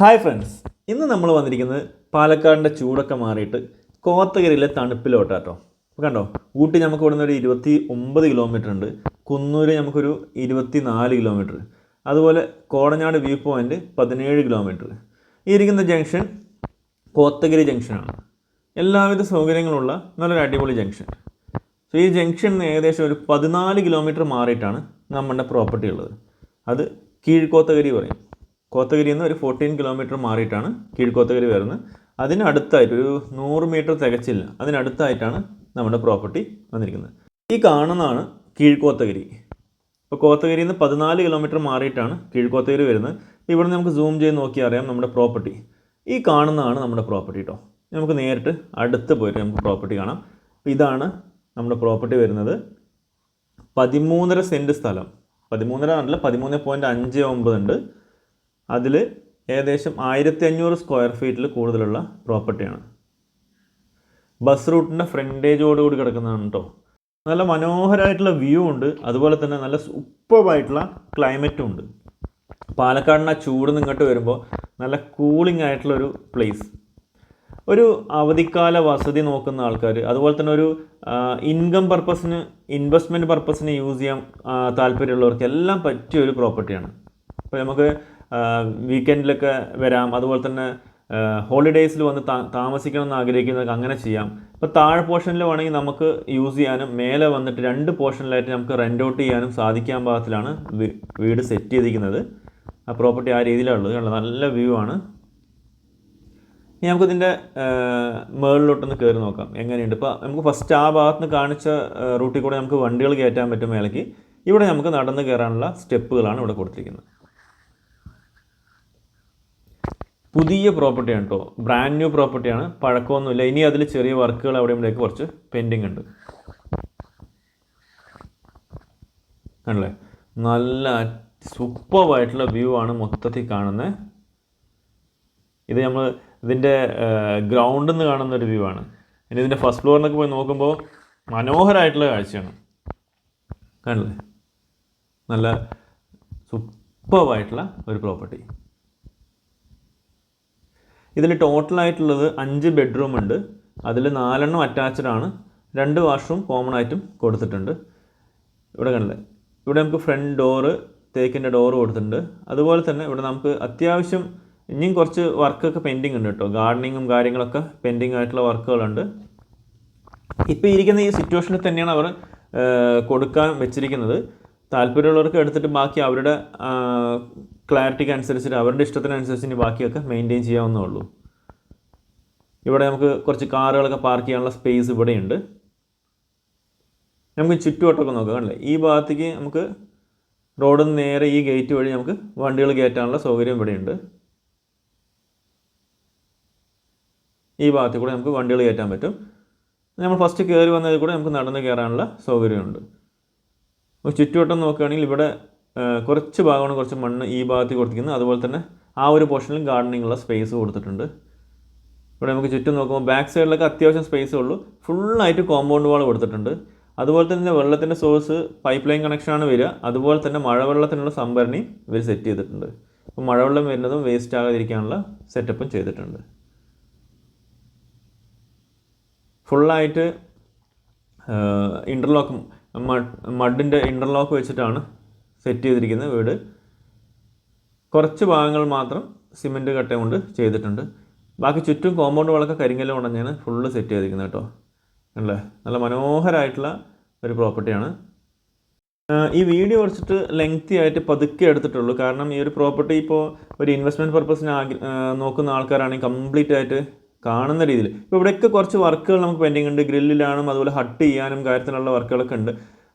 Hi friends ഇന്ന് നമ്മൾ വന്നിരിക്കുന്നത് പാലക്കാടിന്റെ ചൂടൊക്കെ മാറിയിട്ട് കോത്തകരിയിലെ തണുപ്പിലോട്ടാട്ടോ. അപ്പോൾ കണ്ടോ ഊട്ടി നമുക്ക് ഇവിടുന്ന് ഒരു ഇരുപത്തി ഒമ്പത് കിലോമീറ്റർ ഉണ്ട്. കുന്നൂര് നമുക്കൊരു ഇരുപത്തി നാല് കിലോമീറ്റർ അതുപോലെ കോടനാട് വ്യൂ പോയിന്റ് പതിനേഴ് കിലോമീറ്റർ ഈ ഇരിക്കുന്ന ജംഗ്ഷൻ കോത്തഗിരി ജംഗ്ഷനാണ് എല്ലാവിധ സൗകര്യങ്ങളുള്ള നല്ലൊരു അടിപൊളി ജംഗ്ഷൻ സോ ഈ ജംഗ്ഷനിൽ ഏകദേശം ഒരു പതിനാല് കിലോമീറ്റർ മാറിയിട്ടാണ് നമ്മുടെ പ്രോപ്പർട്ടി ഉള്ളത്. അത് കീഴ്ക്കോത്തഗിരി പറയും. കോത്തഗിരിയിൽ നിന്ന് ഒരു ഫോർട്ടീൻ കിലോമീറ്റർ മാറിയിട്ടാണ് കീഴ്ക്കോത്തഗിരി വരുന്നത്. അതിനടുത്തായിട്ട് ഒരു നൂറ് മീറ്റർ തികച്ചില്ല. അതിനടുത്തായിട്ടാണ് നമ്മുടെ പ്രോപ്പർട്ടി വന്നിരിക്കുന്നത്. ഈ കാണുന്നതാണ് കീഴ്ക്കോത്തഗിരി ഇപ്പോൾ കോത്തഗിരിയിൽ നിന്ന് പതിനാല് കിലോമീറ്റർ മാറിയിട്ടാണ് കീഴ്ക്കോത്തഗിരി വരുന്നത്. ഇവിടെ നമുക്ക് സൂം ചെയ്ത് നോക്കിയാൽ അറിയാം നമ്മുടെ പ്രോപ്പർട്ടി ഈ കാണുന്നതാണ് നമ്മുടെ പ്രോപ്പർട്ടി കേട്ടോ നമുക്ക് നേരിട്ട് അടുത്ത് പോയിട്ട് നമുക്ക് പ്രോപ്പർട്ടി കാണാം. ഇതാണ് നമ്മുടെ പ്രോപ്പർട്ടി വരുന്നത്. പതിമൂന്നര സെന്റ് സ്ഥലം. പതിമൂന്നര അല്ല പതിമൂന്ന് പോയിന്റ് അഞ്ച് ഒമ്പത് ഉണ്ട് അതിൽ ഏകദേശം ആയിരത്തി അഞ്ഞൂറ് സ്ക്വയർ ഫീറ്റിൽ കൂടുതലുള്ള പ്രോപ്പർട്ടിയാണ് ബസ് റൂട്ടിന്റെ ഫ്രണ്ടേജോടുകൂടി കിടക്കുന്നതാണ് കേട്ടോ നല്ല മനോഹരമായിട്ടുള്ള വ്യൂ ഉണ്ട്. അതുപോലെ തന്നെ നല്ല സൂപ്പറായിട്ടുള്ള ക്ലൈമറ്റും ഉണ്ട്. പാലക്കാടിന് ആ ചൂട് നിങ്ങോട്ട് വരുമ്പോൾ നല്ല കൂളിംഗ് ആയിട്ടുള്ളൊരു പ്ലേസ് ഒരു അവധിക്കാല വസതി നോക്കുന്ന ആൾക്കാർ അതുപോലെ തന്നെ ഒരു ഇൻകം പർപ്പസിന് ഇൻവെസ്റ്റ്മെന്റ് പർപ്പസിന് യൂസ് ചെയ്യാൻ താല്പര്യമുള്ളവർക്ക് എല്ലാം പറ്റിയ ഒരു പ്രോപ്പർട്ടിയാണ് അപ്പോൾ നമുക്ക് വീക്കെൻഡിലൊക്കെ വരാം. അതുപോലെ തന്നെ ഹോളിഡേയ്സിൽ വന്ന് താ താമസിക്കണം എന്ന് ആഗ്രഹിക്കുന്നവർക്ക് അങ്ങനെ ചെയ്യാം. ഇപ്പോൾ താഴെ പോർഷനിൽ വേണമെങ്കിൽ നമുക്ക് യൂസ് ചെയ്യാനും മേലെ വന്നിട്ട് രണ്ട് പോർഷനിലായിട്ട് നമുക്ക് റെന്റ് ഔട്ട് ചെയ്യാനും സാധിക്കാൻ പാകത്തിലാണ് വീട് സെറ്റ് ചെയ്തിരിക്കുന്നത്. ആ പ്രോപ്പർട്ടി ആ രീതിയിലുള്ളത് കണ്ടോ? നല്ല വ്യൂ ആണ്. ഇനി നമുക്കിതിന്റെ മുകളിലോട്ടൊന്ന് കയറി നോക്കാം. എങ്ങനെയുണ്ട്? ഇപ്പോൾ നമുക്ക് ഫസ്റ്റ് ആ ഭാഗത്ത് നിന്ന് കാണിച്ച റൂട്ടിൽ കൂടെ നമുക്ക് വണ്ടികൾ കയറ്റാൻ പറ്റും മേലേക്ക്. ഇവിടെ നമുക്ക് നടന്ന് കയറാനുള്ള സ്റ്റെപ്പുകളാണ് ഇവിടെ കൊടുത്തിരിക്കുന്നത്. പുതിയ പ്രോപ്പർട്ടിയാണ് കേട്ടോ ബ്രാൻഡ് ന്യൂ പ്രോപ്പർട്ടിയാണ് പഴക്കമൊന്നുമില്ല. ഇനി അതിൽ ചെറിയ വർക്കുകൾ അവിടെ ഇവിടെയൊക്കെ കുറച്ച് പെൻഡിങ് ഉണ്ട്. കണ്ടല്ലേ? നല്ല സൂപ്പറായിട്ടുള്ള വ്യൂ ആണ് മൊത്തത്തിൽ കാണുന്നത് ഇത് നമ്മൾ ഇതിന്റെ ഗ്രൗണ്ടിൽ നിന്ന് കാണുന്ന ഒരു വ്യൂ ആണ്. ഇനി ഇതിന്റെ ഫസ്റ്റ് ഫ്ലോറിനൊക്കെ പോയി നോക്കുമ്പോൾ മനോഹരമായിട്ടുള്ള കാഴ്ചയാണ്. കണ്ടില്ലേ? നല്ല സൂപ്പറായിട്ടുള്ള ഒരു പ്രോപ്പർട്ടി ഇതിൽ ടോട്ടലായിട്ടുള്ളത് അഞ്ച് ബെഡ്റൂം ഉണ്ട്. അതിൽ നാലെണ്ണം അറ്റാച്ച്ഡ് ആണ്. രണ്ട് വാഷ്റൂം കോമൺ ആയിട്ടും കൊടുത്തിട്ടുണ്ട്. ഇവിടെ കണ്ടില്ലേ? ഇവിടെ നമുക്ക് ഫ്രണ്ട് ഡോറ് തേക്കിന്റെ ഡോറ് കൊടുത്തിട്ടുണ്ട്. അതുപോലെ തന്നെ ഇവിടെ നമുക്ക് അത്യാവശ്യം ഇനിയും കുറച്ച് വർക്കൊക്കെ പെൻഡിങ് ഉണ്ട് കേട്ടോ. ഗാർഡനിങ്ങും കാര്യങ്ങളൊക്കെ പെൻഡിങ് ആയിട്ടുള്ള വർക്കുകളുണ്ട് ഇപ്പോൾ ഇരിക്കുന്ന ഈ സിറ്റുവേഷനിൽ തന്നെയാണ് അവർ കൊടുക്കാൻ വെച്ചിരിക്കുന്നത്. താല്പര്യമുള്ളവർക്ക് എടുത്തിട്ട് ബാക്കി അവരുടെ ക്ലാരിറ്റിക്ക് അനുസരിച്ചിട്ട് അവരുടെ ഇഷ്ടത്തിനനുസരിച്ച് ഇനി ബാക്കിയൊക്കെ മെയിന്റെയിൻ ചെയ്യാവുന്നേ ഉള്ളൂ. ഇവിടെ നമുക്ക് കുറച്ച് കാറുകളൊക്കെ പാർക്ക് ചെയ്യാനുള്ള സ്പേസ് ഇവിടെയുണ്ട്. നമുക്ക് ചുറ്റുവട്ടമൊക്കെ നോക്കാം കണ്ടില്ലേ? ഈ ഭാഗത്തേക്ക് നമുക്ക് റോഡിൽ നിന്ന് നേരെ ഈ ഗേറ്റ് വഴി നമുക്ക് വണ്ടികൾ കയറ്റാനുള്ള സൗകര്യം ഇവിടെയുണ്ട്. ഈ ഭാഗത്തിൽ കൂടെ നമുക്ക് വണ്ടികൾ കയറ്റാൻ പറ്റും. നമ്മൾ ഫസ്റ്റ് കയറി വന്നതിൽ കൂടെ നമുക്ക് നടന്ന് കയറാനുള്ള സൗകര്യമുണ്ട്. ചുറ്റുവട്ടം നോക്കുകയാണെങ്കിൽ ഇവിടെ കുറച്ച് ഭാഗമാണ് കുറച്ച് മണ്ണ് ഈ ഭാഗത്ത് കൊടുത്തിരിക്കുന്നത്. അതുപോലെ തന്നെ ആ ഒരു പോർഷനിൽ ഗാർഡനിങ് ഉള്ള സ്പേസ് കൊടുത്തിട്ടുണ്ട്. ഇവിടെ നമുക്ക് ചുറ്റും നോക്കുമ്പോൾ ബാക്ക് സൈഡിലൊക്കെ അത്യാവശ്യം സ്പേസ് ഉള്ളൂ. ഫുള്ളായിട്ട് കോമ്പൗണ്ട് വാൾ കൊടുത്തിട്ടുണ്ട്. അതുപോലെ തന്നെ വെള്ളത്തിന്റെ സോഴ്സ് പൈപ്പ് ലൈൻ കണക്ഷനാണ് വരിക. അതുപോലെ തന്നെ മഴവെള്ളത്തിനുള്ള സംഭരണി ഇവർ സെറ്റ് ചെയ്തിട്ടുണ്ട്. അപ്പോൾ മഴവെള്ളം വരുന്നതും വേസ്റ്റ് ആകാതിരിക്കാനുള്ള സെറ്റപ്പും ചെയ്തിട്ടുണ്ട്. ഫുള്ളായിട്ട് ഇന്റർലോക്ക് മഡിന്റെ ഇന്റർലോക്ക് വെച്ചിട്ടാണ് സെറ്റ് ചെയ്തിരിക്കുന്ന വീട്. കുറച്ച് ഭാഗങ്ങൾ മാത്രം സിമെന്റ് കട്ട കൊണ്ട് ചെയ്തിട്ടുണ്ട്. ബാക്കി ചുറ്റും കോമ്പൗണ്ട് വളക്ക കരിങ്കല്ല് കൊണ്ടഞ്ഞാണ് ഫുള്ള് സെറ്റ് ചെയ്തിരിക്കുന്നത് കേട്ടോ. അല്ലേ? നല്ല മനോഹരമായിട്ടുള്ള ഒരു പ്രോപ്പർട്ടിയാണ് ഈ വീഡിയോ കുറച്ചിട്ട് ലെങ്തി ആയിട്ട് പതുക്കെ എടുത്തിട്ടുള്ളൂ. കാരണം ഈ ഒരു പ്രോപ്പർട്ടി ഇപ്പോൾ ഒരു ഇൻവെസ്റ്റ്മെന്റ് പർപ്പസിന് ആഗ്ര നോക്കുന്ന ആൾക്കാരാണെങ്കിൽ കംപ്ലീറ്റ് ആയിട്ട് കാണുന്ന രീതിയിൽ. ഇപ്പോൾ ഇവിടെയൊക്കെ കുറച്ച് വർക്കുകൾ നമുക്ക് പെൻഡിങ് ഉണ്ട്. ഗ്രില്ലിലാണും അതുപോലെ ഹട്ട് ചെയ്യാനും കാര്യത്തിലുള്ള വർക്കുകളൊക്കെ ഉണ്ട്.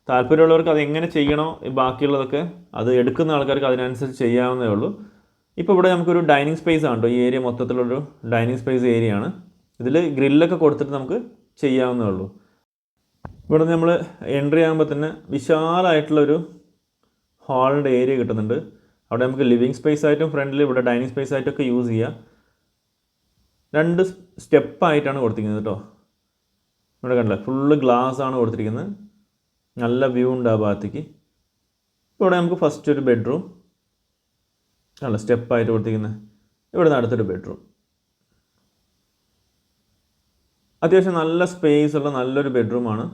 താല്പര്യമുള്ളവർക്ക് അത് എങ്ങനെ ചെയ്യണോ ബാക്കിയുള്ളതൊക്കെ അത് എടുക്കുന്ന ആൾക്കാർക്ക് അതിനനുസരിച്ച് ചെയ്യാവുന്നേ ഉള്ളൂ. ഇപ്പോൾ ഇവിടെ നമുക്കൊരു ഡൈനിങ് സ്പേസ് ആണ് ഈ ഏരിയ മൊത്തത്തിലുള്ളൊരു ഡൈനിങ് സ്പേസ് ഏരിയ ആണ് ഇതിൽ ഗ്രില്ലൊക്കെ കൊടുത്തിട്ട് നമുക്ക് ചെയ്യാവുന്നേ ഉള്ളൂ. ഇവിടെ നമ്മൾ എൻട്രി ആകുമ്പോൾ തന്നെ വിശാലമായിട്ടുള്ളൊരു ഹാളിന്റെ ഏരിയ കിട്ടുന്നുണ്ട്. അവിടെ നമുക്ക് ലിവിങ് സ്പേസ് ആയിട്ടും ഫ്രണ്ടിൽ ഇവിടെ ഡൈനിങ് സ്പേസ് ആയിട്ടൊക്കെ യൂസ് ചെയ്യാം. രണ്ട് സ്റ്റെപ്പായിട്ടാണ് കൊടുത്തിരിക്കുന്നത് കേട്ടോ. ഇവിടെ കണ്ടില്ല? ഫുള്ള് ഗ്ലാസ് ആണ് കൊടുത്തിരിക്കുന്നത്. നല്ല വ്യൂ ഉണ്ട് ആ ഭാഗത്തേക്ക്. ഇപ്പോൾ ഇവിടെ നമുക്ക് ഫസ്റ്റ് ഒരു ബെഡ്റൂം അല്ല സ്റ്റെപ്പായിട്ട് കൊടുത്തിരിക്കുന്നത് ഇവിടെ നിന്ന് അടുത്തൊരു ബെഡ്റൂം അത്യാവശ്യം നല്ല സ്പേസ് ഉള്ള നല്ലൊരു ബെഡ്റൂമാണ്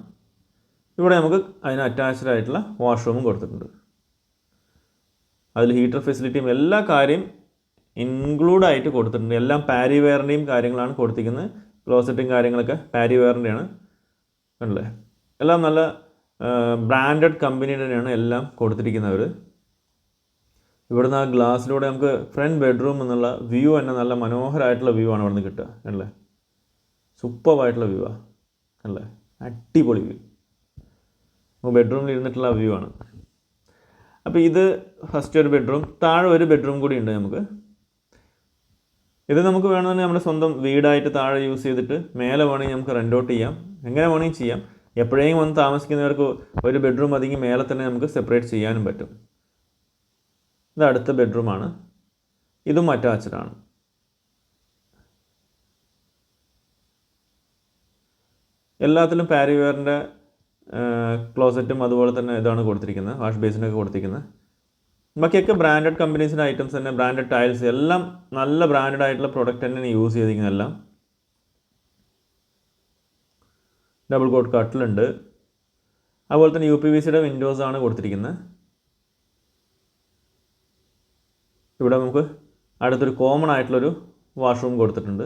ഇവിടെ നമുക്ക് അതിന് അറ്റാച്ച്ഡ് ആയിട്ടുള്ള വാഷ്റൂമും കൊടുത്തിട്ടുണ്ട്. അതിൽ ഹീറ്റർ ഫെസിലിറ്റിയും എല്ലാ കാര്യം ഇൻക്ലൂഡ് ആയിട്ട് കൊടുത്തിട്ടുണ്ട്. എല്ലാം പാരി വെയറിന്റെയും കാര്യങ്ങളാണ് കൊടുത്തിരിക്കുന്നത് ക്ലോസറ്റും കാര്യങ്ങളൊക്കെ പാരി വെയറിന്റെയാണ് കണ്ടില്ലേ? എല്ലാം നല്ല ബ്രാൻഡഡ് കമ്പനി തന്നെയാണ് എല്ലാം കൊടുത്തിരിക്കുന്നവർ ഇവിടുന്ന് ആ ഗ്ലാസ്സിലൂടെ നമുക്ക് ഫ്രണ്ട് ബെഡ്റൂം എന്നുള്ള വ്യൂ തന്നെ നല്ല മനോഹരമായിട്ടുള്ള വ്യൂ ആണ് ഇവിടുന്ന് കിട്ടുക അല്ലേ? സൂപ്പറായിട്ടുള്ള വ്യൂ ആണ് അല്ലേ? അടിപൊളി വ്യൂ നമുക്ക് ബെഡ്റൂമിൽ ഇരുന്നിട്ടുള്ള വ്യൂ ആണ്. അപ്പോൾ ഇത് ഫസ്റ്റ് ഒരു ബെഡ്റൂം താഴെ ഒരു ബെഡ്റൂം കൂടി ഉണ്ട് നമുക്ക്. ഇത് നമുക്ക് വേണമെങ്കിൽ നമ്മുടെ സ്വന്തം വീടായിട്ട് താഴെ യൂസ് ചെയ്തിട്ട് മേലെ വേണമെങ്കിൽ നമുക്ക് റെന്റ് ഔട്ട് ചെയ്യാം. എങ്ങനെ വേണമെങ്കിൽ ചെയ്യാം. എപ്പോഴെങ്കിലും വന്ന് താമസിക്കുന്നവർക്ക് ഒരു ബെഡ്റൂം അതിങ്ങി മേലെ തന്നെ നമുക്ക് സെപ്പറേറ്റ് ചെയ്യാനും പറ്റും. ഇത് അടുത്ത ബെഡ്റൂമാണ്. ഇതും അറ്റാച്ച്ഡാണ്. എല്ലാത്തിലും പാരിവെയറിന്റെ ക്ലോസറ്റും അതുപോലെ തന്നെ ഇതാണ് കൊടുത്തിരിക്കുന്നത്. വാഷ് ബേസിനൊക്കെ കൊടുത്തിരിക്കുന്നത്. ബാക്കിയൊക്കെ ബ്രാൻഡഡ് കമ്പനീസിന്റെ ഐറ്റംസ് തന്നെ ബ്രാൻഡഡ് ടൈൽസ് എല്ലാം നല്ല ബ്രാൻഡഡ് ആയിട്ടുള്ള പ്രൊഡക്റ്റ് തന്നെയാണ് യൂസ് ചെയ്തിരിക്കുന്നത് എല്ലാം ഡബിൾ കോട്ട് കട്ടിലുണ്ട്. അതുപോലെ തന്നെ യു പി വി സിയുടെ വിൻഡോസ് ആണ് കൊടുത്തിരിക്കുന്നത്. ഇവിടെ നമുക്ക് അടുത്തൊരു കോമൺ ആയിട്ടുള്ളൊരു വാഷ്റൂം കൊടുത്തിട്ടുണ്ട്.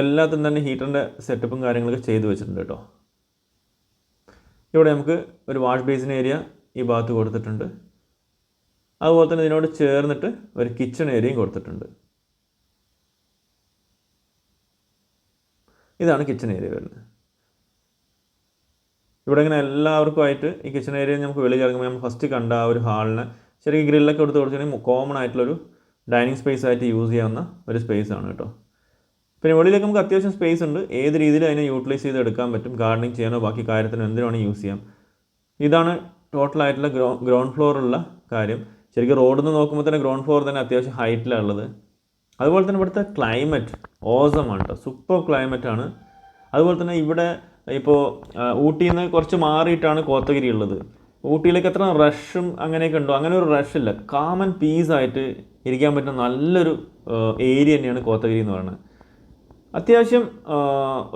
എല്ലാത്തിനും തന്നെ ഹീറ്ററിന്റെ സെറ്റപ്പും കാര്യങ്ങളൊക്കെ ചെയ്തു വെച്ചിട്ടുണ്ട് കേട്ടോ. ഇവിടെ നമുക്ക് ഒരു വാഷ് ബേസിൻ ഏരിയ ഈ ഭാഗത്ത് കൊടുത്തിട്ടുണ്ട്. അതുപോലെ തന്നെ ഇതിനോട് ചേർന്നിട്ട് ഒരു കിച്ചൺ ഏരിയയും കൊടുത്തിട്ടുണ്ട്. ഇതാണ് കിച്ചൺ ഏരിയ വരുന്നത്. ഇവിടെ ഇങ്ങനെ എല്ലാവർക്കും ആയിട്ട് ഈ കിച്ചൺ ഏരിയ നമുക്ക് വെളിയിൽ ഇറങ്ങുമ്പോൾ നമ്മൾ ഫസ്റ്റ് കണ്ട ആ ഒരു ഹാളിന് ശരിക്കും ഗ്രില്ലൊക്കെ എടുത്ത് കൊടുത്തിട്ടുണ്ടെങ്കിൽ കോമൺ ആയിട്ടുള്ളൊരു ഡൈനിങ് സ്പേസ് ആയിട്ട് യൂസ് ചെയ്യാവുന്ന ഒരു സ്പേസ് ആണ് കേട്ടോ. പിന്നെ വെളിയിലേക്ക് നമുക്ക് അത്യാവശ്യം സ്പേസ് ഉണ്ട്. ഏത് രീതിയിൽ അതിനെ യൂട്ടിലൈസ് ചെയ്ത് എടുക്കാൻ പറ്റും ഗാർഡനിങ് ചെയ്യാനോ ബാക്കി കാര്യത്തിനോ എന്തിനാണ് യൂസ് ചെയ്യാം. ഇതാണ് ടോട്ടലായിട്ടുള്ള ഗ്രൗണ്ട് ഫ്ലോറുള്ള കാര്യം. ശരിക്കും റോഡിൽ നിന്ന് നോക്കുമ്പോൾ തന്നെ ഗ്രൗണ്ട് ഫ്ലോർ തന്നെ അത്യാവശ്യം ഹൈറ്റിലാണ് ഉള്ളത്. അതുപോലെ തന്നെ ഇവിടുത്തെ ക്ലൈമറ്റ് ഓസമാണ് കേട്ടോ സൂപ്പർ ക്ലൈമറ്റ് ആണ്. അതുപോലെ തന്നെ ഇവിടെ ഇപ്പോൾ ഊട്ടിയിൽ നിന്ന് കുറച്ച് മാറിയിട്ടാണ് കോത്തഗിരി ഉള്ളത്. ഊട്ടിയിലേക്ക് എത്ര റഷും അങ്ങനെയൊക്കെ ഉണ്ടോ? അങ്ങനെ ഒരു റഷ് ഇല്ല. കാമൻ പീസായിട്ട് ഇരിക്കാൻ പറ്റുന്ന നല്ലൊരു ഏരിയ തന്നെയാണ് കോത്തഗിരി എന്ന് പറയുന്നത്. അത്യാവശ്യം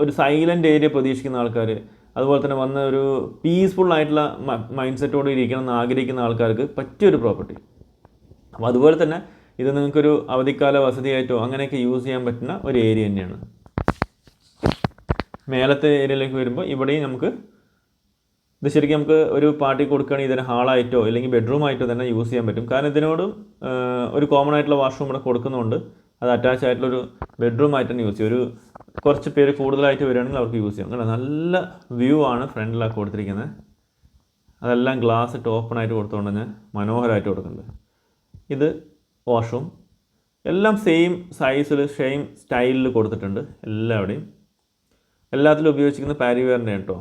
ഒരു സൈലന്റ് ഏരിയ പ്രതീക്ഷിക്കുന്ന ആൾക്കാർ അതുപോലെ തന്നെ വന്ന ഒരു പീസ്ഫുൾ ആയിട്ടുള്ള മൈൻഡ് സെറ്റോട് ഇരിക്കണം എന്ന് ആഗ്രഹിക്കുന്ന ആൾക്കാർക്ക് പറ്റിയൊരു പ്രോപ്പർട്ടി അപ്പോൾ അതുപോലെ തന്നെ ഇത് നിങ്ങൾക്കൊരു അവധിക്കാല വസതിയായിട്ടോ അങ്ങനെയൊക്കെ യൂസ് ചെയ്യാൻ പറ്റുന്ന ഒരു ഏരിയ തന്നെയാണ്. മേലത്തെ ഏരിയയിലേക്ക് വരുമ്പോൾ ഇവിടെയും നമുക്ക് ഇത് ശരിക്കും നമുക്ക് ഒരു പാർട്ടി കൊടുക്കുകയാണെങ്കിൽ ഇതിന് ഹാളായിട്ടോ അല്ലെങ്കിൽ ബെഡ്റൂം ആയിട്ടോ തന്നെ യൂസ് ചെയ്യാൻ പറ്റും. കാരണം ഇതിനോടും ഒരു കോമൺ ആയിട്ടുള്ള വാഷ്റൂം ഇവിടെ കൊടുക്കുന്നുണ്ട് അത് അറ്റാച്ച് ആയിട്ടുള്ള ഒരു ബെഡ്റൂം ആയിട്ട് തന്നെ യൂസ് ചെയ്യും. ഒരു കുറച്ച് പേര് കൂടുതലായിട്ട് വരികയാണെങ്കിൽ അവർക്ക് യൂസ് ചെയ്യാം. കാരണം നല്ല വ്യൂ ആണ് ഫ്രണ്ടിലാണ് കൊടുത്തിരിക്കുന്നത് അതെല്ലാം ഗ്ലാസ് ഇട്ട് ഓപ്പൺ ആയിട്ട് കൊടുത്തുകൊണ്ട് തന്നെ മനോഹരമായിട്ട് കൊടുക്കുന്നുണ്ട്. ഇത് വാഷ്റൂം എല്ലാം സെയിം സൈസിൽ സെയിം സ്റ്റൈലിൽ കൊടുത്തിട്ടുണ്ട് എല്ലാവിടെയും. എല്ലാത്തിലും ഉപയോഗിച്ചിരിക്കുന്ന പാരിവെയറിന്റെ കേട്ടോ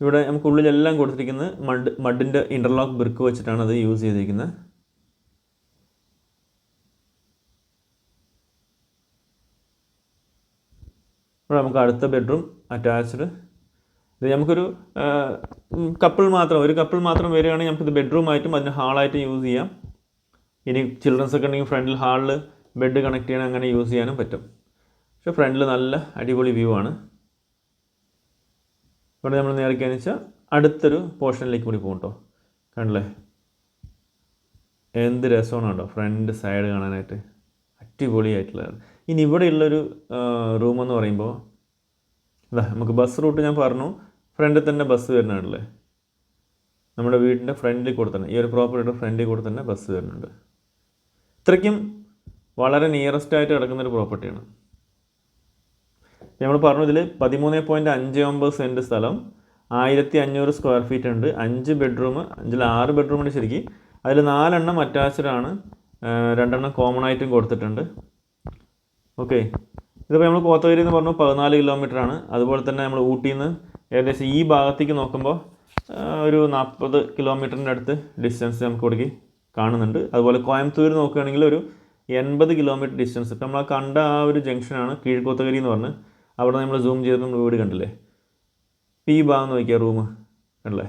ഇവിടെ നമുക്ക് ഉള്ളിലെല്ലാം കൊടുത്തിരിക്കുന്നത് മഡ് മഡിന്റെ ഇന്റർലോക്ക് ബ്രിക്ക് വെച്ചിട്ടാണ് അത് യൂസ് ചെയ്തിരിക്കുന്നത്. ഇവിടെ നമുക്ക് അടുത്ത ബെഡ്റൂം അറ്റാച്ച്ഡ് ഇത് നമുക്കൊരു കപ്പിൾ മാത്രം ഒരു കപ്പിൾ മാത്രം വരികയാണെങ്കിൽ നമുക്കിത് ബെഡ്റൂം ആയിട്ടും അതിന് ഹാളായിട്ടും യൂസ് ചെയ്യാം. ഇനി ചിൽഡ്രൻസ് ഒക്കെ ഉണ്ടെങ്കിൽ ഫ്രണ്ടിൽ ഹാളിൽ ബെഡ് കണക്ട് ചെയ്യാൻ അങ്ങനെ യൂസ് ചെയ്യാനും പറ്റും. പക്ഷേ ഫ്രണ്ടിൽ നല്ല അടിപൊളി വ്യൂ ആണ്. ഇവിടെ നമ്മൾ നേരെ വെച്ചാൽ അടുത്തൊരു പോർഷനിലേക്ക് കൂടി പോകും കേട്ടോ കണ്ടില്ലേ? എന്ത് രസമാണ് കേട്ടോ ഫ്രണ്ട് സൈഡ് കാണാനായിട്ട് അടിപൊളിയായിട്ടുള്ളതാണ് ഇനി ഇവിടെയുള്ളൊരു റൂമെന്ന് പറയുമ്പോൾ അതാ നമുക്ക് ബസ് റൂട്ട് ഞാൻ പറഞ്ഞു. ഫ്രണ്ടിൽ തന്നെ ബസ് വരുന്നുണ്ടല്ലേ? നമ്മുടെ വീടിന്റെ ഫ്രണ്ടിൽ കൂടെ തന്നെ ഈ ഒരു പ്രോപ്പർട്ടിയുടെ ഫ്രണ്ടിൽ കൂടെ തന്നെ ബസ് വരുന്നുണ്ട്. ഇത്രയ്ക്കും വളരെ നിയറസ്റ്റ് ആയിട്ട് കിടക്കുന്ന ഒരു പ്രോപ്പർട്ടിയാണ് നമ്മൾ പറഞ്ഞു ഇതിൽ പതിമൂന്ന് പോയിന്റ് അഞ്ച് ഒമ്പത് സെന്റ് സ്ഥലം ആയിരത്തി അഞ്ഞൂറ് സ്ക്വയർ ഫീറ്റ് ഉണ്ട്. അഞ്ച് ബെഡ്റൂം അഞ്ചിൽ ആറ് ബെഡ്റൂം ഉണ്ട് ശരിക്കും. അതിൽ നാലെണ്ണം അറ്റാച്ച്ഡ് ആണ്. രണ്ടെണ്ണം കോമൺ ആയിട്ടും കൊടുത്തിട്ടുണ്ട്. ഓക്കെ ഇതിപ്പോൾ നമ്മൾ കോത്തഗിരി എന്ന് പറഞ്ഞു പതിനാല് കിലോമീറ്റർ ആണ്. അതുപോലെ തന്നെ നമ്മൾ ഊട്ടിയിൽ നിന്ന് ഏകദേശം ഈ ഭാഗത്തേക്ക് നോക്കുമ്പോൾ ഒരു നാൽപ്പത് കിലോമീറ്ററിന്റെ അടുത്ത് ഡിസ്റ്റൻസ് നമുക്ക് ഇവിടേക്ക് കാണുന്നുണ്ട്. അതുപോലെ കോയമ്പത്തൂർ നോക്കുകയാണെങ്കിൽ ഒരു എൺപത് കിലോമീറ്റർ ഡിസ്റ്റൻസ് ഇപ്പം നമ്മൾ കണ്ട ആ ഒരു ജംഗ്ഷനാണ് കീഴ്ക്കോത്തഗിരി എന്ന് പറഞ്ഞ്. അവിടെ നമ്മൾ സൂം ചെയ്ത് നമ്മൾ വീട് കണ്ടില്ലേ? ഇപ്പോൾ ഈ ഭാഗം നോക്കിയാൽ റൂം അല്ലേ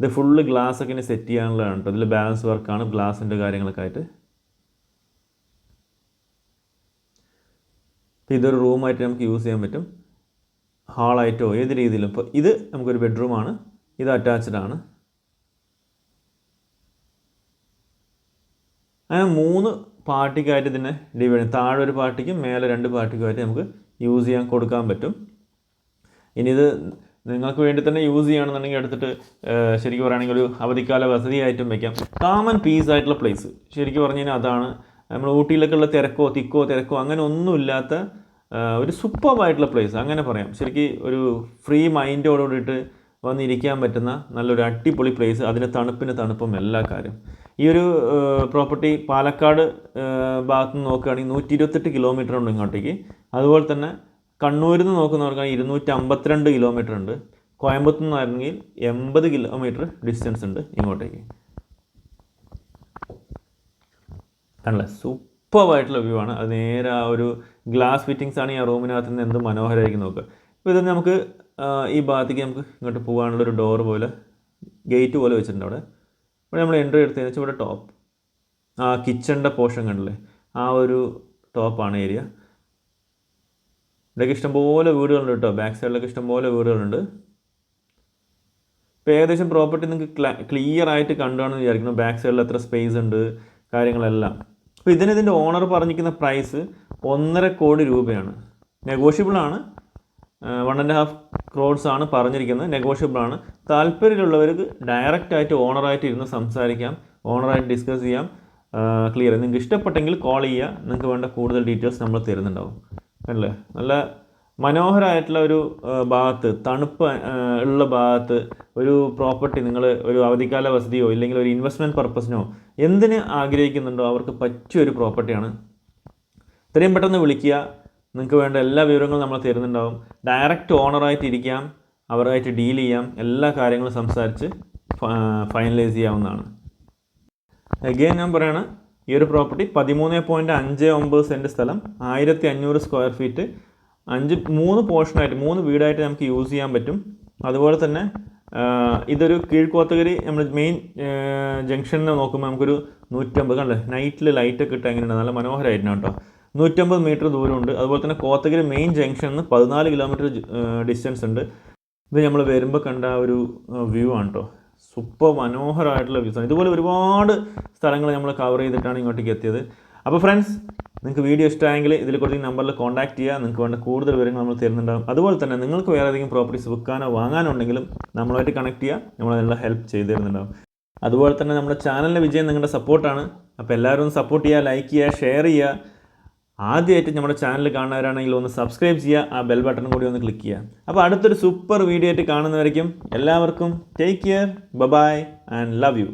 ഇത് ഫുള്ള് ഗ്ലാസ് ഒക്കെ സെറ്റ് ചെയ്യാനുള്ളതാണ് കേട്ടോ ഇതിൽ ബാലൻസ് വർക്കാണ് ഗ്ലാസിന്റെ കാര്യങ്ങളൊക്കെ ആയിട്ട്. ഇതൊരു റൂമായിട്ട് നമുക്ക് യൂസ് ചെയ്യാൻ പറ്റും. ഹാളായിട്ടോ ഏത് രീതിയിലും ഇപ്പോൾ ഇത് നമുക്കൊരു ബെഡ്റൂമാണ്. ഇത് അറ്റാച്ച്ഡ് ആണ്. അങ്ങനെ മൂന്ന് പാർട്ടിക്കായിട്ട് ഇതിനെ ഡിവൈഡ് ചെയ്യും താഴെ ഒരു പാർട്ടിക്കും മേലെ രണ്ട് പാർട്ടിക്കുമായിട്ട് നമുക്ക് യൂസ് ചെയ്യാൻ കൊടുക്കാൻ പറ്റും. ഇനി ഇത് നിങ്ങൾക്ക് വേണ്ടി തന്നെ യൂസ് ചെയ്യുകയാണെന്നുണ്ടെങ്കിൽ എടുത്തിട്ട് ശരിക്കും പറയുകയാണെങ്കിൽ ഒരു അവധിക്കാല വസതിയായിട്ടും വയ്ക്കാം കാമൻ പീസ് ആയിട്ടുള്ള പ്ലേസ് ശരിക്കും പറഞ്ഞു കഴിഞ്ഞാൽ അതാണ്. നമ്മൾ ഊട്ടിയിലൊക്കെ ഉള്ള തിരക്കോ തിക്കോ തിരക്കോ അങ്ങനെ ഒന്നുമില്ലാത്ത ഒരു സൂപ്പർബായിട്ടുള്ള പ്ലേസ് അങ്ങനെ പറയാം. ശരിക്കും ഒരു ഫ്രീ മൈൻഡോട് കൂടിയിട്ട് വന്നിരിക്കാൻ പറ്റുന്ന നല്ലൊരു അടിപൊളി പ്ലേസ് അതിന്റെ തണുപ്പിന് തണുപ്പും എല്ലാ കാര്യം. ഈ ഒരു പ്രോപ്പർട്ടി പാലക്കാട് ഭാഗത്ത് നിന്ന് നോക്കുകയാണെങ്കിൽ നൂറ്റി ഇരുപത്തെട്ട് കിലോമീറ്റർ ഉണ്ട് ഇങ്ങോട്ടേക്ക്. അതുപോലെ തന്നെ കണ്ണൂരിൽ നിന്ന് നോക്കുന്നവർക്കാണെങ്കിൽ ഇരുന്നൂറ്റി അമ്പത്തിരണ്ട് കിലോമീറ്റർ ഉണ്ട്. കോയമ്പത്തൂർ നിന്നായിരുന്നെങ്കിൽ എൺപത് കിലോമീറ്റർ ഡിസ്റ്റൻസ് ഉണ്ട് ഇങ്ങോട്ടേക്ക്. കണ്ടല്ലേ? സൂപ്പറായിട്ടുള്ള വ്യൂ ആണ്. അത് നേരെ ആ ഒരു ഗ്ലാസ് ഫിറ്റിങ്സ് ആണ് ഈ റൂമിനകത്ത് നിന്ന് എന്ത് മനോഹരമായിരിക്കും നോക്കുക. ഇപ്പോൾ ഇത് നമുക്ക് ഈ ഭാഗത്തേക്ക് നമുക്ക് ഇങ്ങോട്ട് പോകാനുള്ള ഒരു ഡോർ പോലെ ഗേറ്റ് പോലെ വെച്ചിട്ടുണ്ട് അവിടെ. ഇവിടെ നമ്മൾ എൻട്രി എടുത്തതെന്ന് വെച്ചാൽ ഇവിടെ ടോപ്പ് ആ കിച്ചണിന്റെ പോർഷൻ കണ്ടില്ലേ? ആ ഒരു ടോപ്പാണ് ഏരിയ ഇവിടെയൊക്കെ ഇഷ്ടംപോലെ വീടുകളുണ്ട് കേട്ടോ. ബാക്ക് സൈഡിലൊക്കെ ഇഷ്ടംപോലെ വീടുകളുണ്ട്. ഇപ്പോൾ ഏകദേശം പ്രോപ്പർട്ടി നിങ്ങൾക്ക് ക്ലിയർ ആയിട്ട് കണ്ടുകാണെന്ന് വിചാരിക്കുന്നു. ബാക്ക് സൈഡിൽ എത്ര സ്പേസ് ഉണ്ട് കാര്യങ്ങളെല്ലാം. അപ്പോൾ ഇതിന് ഇതിന്റെ ഓണർ പറഞ്ഞിരിക്കുന്ന പ്രൈസ് ഒന്നര കോടി രൂപയാണ്. നെഗോഷ്യബിൾ ആണ്. വൺ ആൻഡ് ഹാഫ് ക്രോഡ്സ് ആണ് പറഞ്ഞിരിക്കുന്നത്. നെഗോഷ്യബിൾ ആണ്. താല്പര്യമുള്ളവർക്ക് ഡയറക്റ്റ് ആയിട്ട് ഓണറായിട്ട് ഇരുന്ന് സംസാരിക്കാം. ഓണറായിട്ട് ഡിസ്കസ് ചെയ്യാം. ക്ലിയർ നിങ്ങൾക്ക് ഇഷ്ടപ്പെട്ടെങ്കിൽ കോൾ ചെയ്യുക. നിങ്ങൾക്ക് വേണ്ട കൂടുതൽ ഡീറ്റെയിൽസ് നമ്മൾ തരുന്നുണ്ടാവും. അല്ലേ? നല്ല മനോഹരമായിട്ടുള്ള ഒരു ഭാഗത്ത് തണുപ്പ് ഉള്ള ഭാഗത്ത് ഒരു പ്രോപ്പർട്ടി നിങ്ങൾ ഒരു അവധിക്കാല വസതിയോ ഇല്ലെങ്കിൽ ഒരു ഇൻവെസ്റ്റ്മെന്റ് പർപ്പസിനോ എന്തിന് ആഗ്രഹിക്കുന്നുണ്ടോ അവർക്ക് പറ്റിയ ഒരു പ്രോപ്പർട്ടിയാണ് ഇത്രയും പെട്ടെന്ന് വിളിക്കുക. നിങ്ങൾക്ക് വേണ്ട എല്ലാ വിവരങ്ങളും നമ്മൾ തരുന്നുണ്ടാവും. ഡയറക്റ്റ് ഓണറായിട്ട് ഇരിക്കാം. അവരുമായിട്ട് ഡീൽ ചെയ്യാം. എല്ലാ കാര്യങ്ങളും സംസാരിച്ച് ഫൈനലൈസ് ചെയ്യാവുന്നതാണ്. അഗെയിൻ ഞാൻ പറയുകയാണ് ഈ ഒരു പ്രോപ്പർട്ടി പതിമൂന്ന് പോയിന്റ് അഞ്ച് ഒമ്പത് സെന്റ് സ്ഥലം ആയിരത്തി അഞ്ഞൂറ് സ്ക്വയർ ഫീറ്റ് അഞ്ച് മൂന്ന് പോർഷനായിട്ട് മൂന്ന് വീടായിട്ട് നമുക്ക് യൂസ് ചെയ്യാൻ പറ്റും. അതുപോലെ തന്നെ ഇതൊരു കീഴ്ക്കോത്തകരി നമ്മൾ മെയിൻ ജംഗ്ഷനിൽ നോക്കുമ്പോൾ നമുക്കൊരു നൂറ്റമ്പത് കണ്ടേ? നൈറ്റിൽ ലൈറ്റൊക്കെ ഇട്ട് എങ്ങനെയുണ്ട്? നല്ല മനോഹരമായിരുന്നു കേട്ടോ. നൂറ്റമ്പത് മീറ്റർ ദൂരമുണ്ട്. അതുപോലെ തന്നെ കോത്തഗിരി മെയിൻ ജംഗ്ഷനിൽ നിന്ന് പതിനാല് കിലോമീറ്റർ ഡിസ്റ്റൻസ് ഉണ്ട്. ഇത് നമ്മൾ വരുമ്പോൾ കണ്ട ഒരു വ്യൂ ആണ് കേട്ടോ. സൂപ്പർ മനോഹരമായിട്ടുള്ള വ്യൂസാണ് ഇതുപോലെ ഒരുപാട് സ്ഥലങ്ങൾ നമ്മൾ കവർ ചെയ്തിട്ടാണ് ഇങ്ങോട്ടേക്ക് എത്തിയത്. അപ്പോൾ ഫ്രണ്ട്സ് നിങ്ങൾക്ക് വീഡിയോ ഇഷ്ടമായെങ്കിൽ ഇതിൽ കുറച്ച് നമ്പറിൽ കോൺടാക്ട് ചെയ്യുക. നിങ്ങൾക്ക് വേണ്ട കൂടുതൽ വിവരങ്ങൾ നമ്മൾ തരുന്നുണ്ടാകും അതുപോലെ തന്നെ നിങ്ങൾക്ക് വേറെ ഏതെങ്കിലും പ്രോപ്പർട്ടീസ് വിൽക്കാനോ വാങ്ങാനോ ഉണ്ടെങ്കിലും നമ്മളായിട്ട് കണക്ട് ചെയ്യുക. നമ്മൾ അതിനുള്ള ഹെൽപ്പ് ചെയ്തു തരുന്നുണ്ടാകും അതുപോലെ തന്നെ നമ്മുടെ ചാനലിന്റെ വിജയം നിങ്ങളുടെ സപ്പോർട്ടാണ് അപ്പോൾ എല്ലാവരും സപ്പോർട്ട് ചെയ്യുക ലൈക്ക് ചെയ്യുക ഷെയർ ചെയ്യുക. ആദ്യമായിട്ട് നമ്മുടെ ചാനൽ കാണുന്നവരാണെങ്കിൽ ഒന്ന് സബ്സ്ക്രൈബ് ചെയ്യുക. ആ ബെൽ ബട്ടൺ കൂടി ഒന്ന് ക്ലിക്ക് ചെയ്യുക. അപ്പോൾ അടുത്തൊരു സൂപ്പർ വീഡിയോ ആയിട്ട് കാണുന്നവരേക്കും എല്ലാവർക്കും take care bye bye and love you